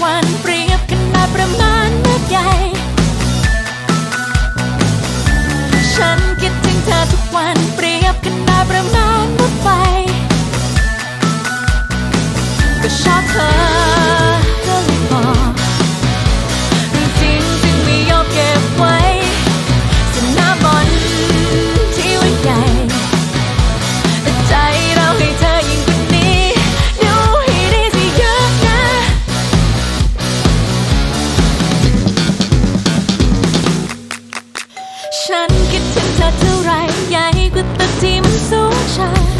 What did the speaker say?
one. ฉันคิดถึงเธอเท่าไรใหญ่กว่าตึกที่มันสูงชัน